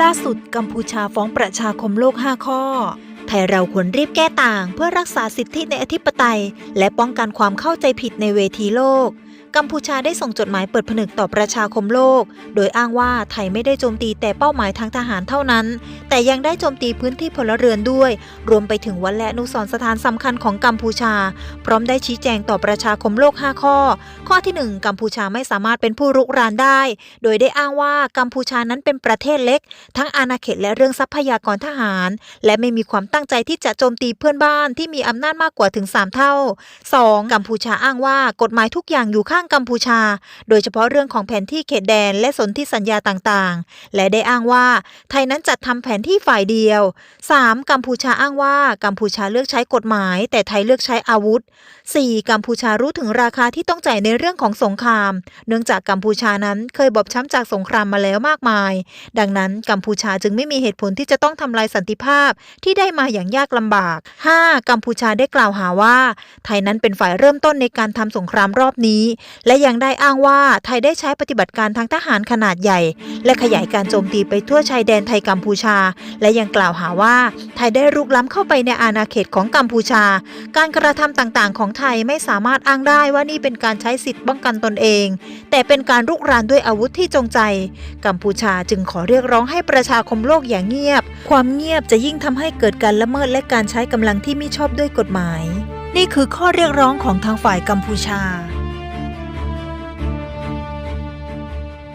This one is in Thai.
ล่าสุดกัมพูชาฟ้องประชาคมโลก 5 ข้อ ไทยเราควรรีบแก้ต่าง เพื่อรักษาสิทธิในอธิปไตย และป้องกันความเข้าใจผิดในเวทีโลก กัมพูชาได้ส่งจดหมายเปิดผนึกต่อประชาคมโลก โดยอ้างว่าไทยไม่ได้โจมตีแต่เป้าหมายทางทหารเท่านั้น แต่ยังได้โจมตีพื้นที่พลเรือนด้วย รวมไปถึงวัดและนุสรสถานสำคัญของกัมพูชา พร้อมได้ชี้แจงต่อประชาคมโลก 5 ข้อ ข้อที่ 1 กัมพูชาไม่สามารถเป็นผู้รุกรานได้ โดยได้อ้างว่ากัมพูชานั้นเป็นประเทศเล็ก ทั้งอาณาเขตและเรื่องทรัพยากรทหาร และไม่มีความตั้งใจที่จะโจมตีเพื่อนบ้านที่มีอำนาจมากกว่าถึง 3 เท่า 2. กัมพูชาอ้างว่ากฎหมายทุกอย่างอยู่ข้างกัมพูชา โดยเฉพาะเรื่องของแผนที่เขตแดนและสนธิสัญญาต่างๆ และได้อ้างว่า ไทยนั้นจัดทำแผนที่ฝ่ายเดียว 3. กัมพูชาอ้างว่ากัมพูชาเลือกใช้กฎหมาย แต่ไทยเลือกใช้อาวุธ 4. กัมพูชารู้ถึงราคาที่ต้องจ่ายในเรื่องของสงคราม เนื่องจากกัมพูชานั้นเคยบอบช้ำจากสงครามมาแล้วมากมาย ดังนั้นกัมพูชาจึงไม่มีเหตุผลที่จะต้องทำลายสันติภาพที่ได้มาอย่างยากลำบาก 5. กัมพูชาได้กล่าวหาว่า ไทยนั้นเป็นฝ่ายเริ่มต้นในการทำสงครามรอบนี้ และยังได้อ้างว่าไทยได้ใช้ปฏิบัติการทางทหารขนาดใหญ่ และขยายการโจมตีไปทั่วชายแดนไทยกัมพูชา และยังกล่าวหาว่า ไทยได้รุกล้ำเข้าไปในอาณาเขตของกัมพูชา การกระทำต่างๆ ของไทยไม่สามารถอ้างได้ว่านี่เป็นการใช้สิทธิ์ป้องกันตนเอง แต่เป็นการรุกรานด้วยอาวุธที่จงใจ กัมพูชาจึงขอเรียกร้องให้ประชาคมโลกอย่างเงียบ ความเงียบจะยิ่งทำให้เกิดการละเมิดและการใช้กำลังที่ไม่ชอบด้วยกฎหมาย นี่คือข้อเรียกร้องของทางฝ่ายกัมพูชา